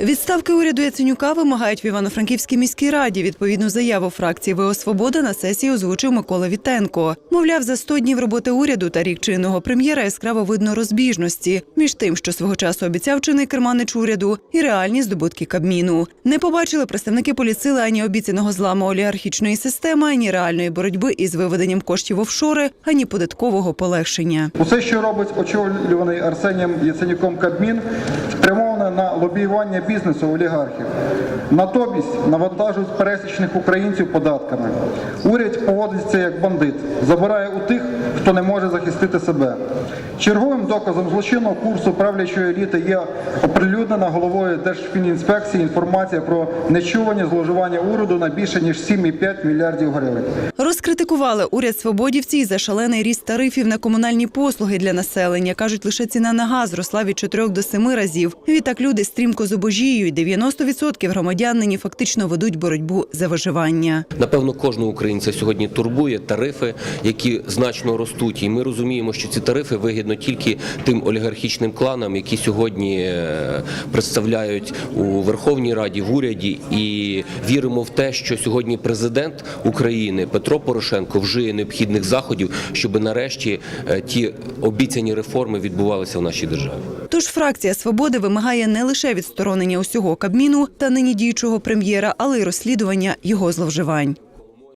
Відставки уряду Яценюка вимагають в Івано-Франківській міській раді. Відповідну заяву фракції ВО Свобода на сесії озвучив Микола Вітенко. Мовляв, за 100 днів роботи уряду та рік чинного прем'єра яскраво видно розбіжності між тим, що свого часу обіцяв чинний керманич уряду, і реальні здобутки Кабміну. Не побачили представники поліцили ані обіцяного зламу олігархічної системи, ані реальної боротьби із виведенням коштів офшори, ані податкового полегшення. Усе, що робить очолюваний Арсенієм Яценюком Кабмін, спрямоване на лобіювання бізнесу олігархів. Натомість навантажують пересічних українців податками. Уряд поводиться як бандит, забирає у тих, хто не може захистити себе. Черговим доказом злочинного курсу правлячої еліти є оприлюднена головою Держфінінспекції інформація про нечувані зловживання уряду на більше ніж 7,5 мільярдів гривень. Розкритикували уряд свободівці за шалений ріст тарифів на комунальні послуги для населення. кажуть, лише ціна на газ зросла від 4 до 7 разів. Відтак люди стрімко зубожіють. 90% громадян нині фактично ведуть боротьбу за виживання. Напевно, кожного українця сьогодні турбує тарифи, які значно ростуть. І ми розуміємо, що ці тарифи вигідно тільки тим олігархічним кланам, які сьогодні е, представляють у Верховній Раді, в уряді, і віримо в те, що сьогодні президент України Петро Порошенко вжиє необхідних заходів, щоб нарешті е, ті обіцяні реформи відбувалися в нашій державі. Тож фракція свободи вимагає не лише відсторонення усього кабміну та нині діючого прем'єра, але й розслідування його зловживань.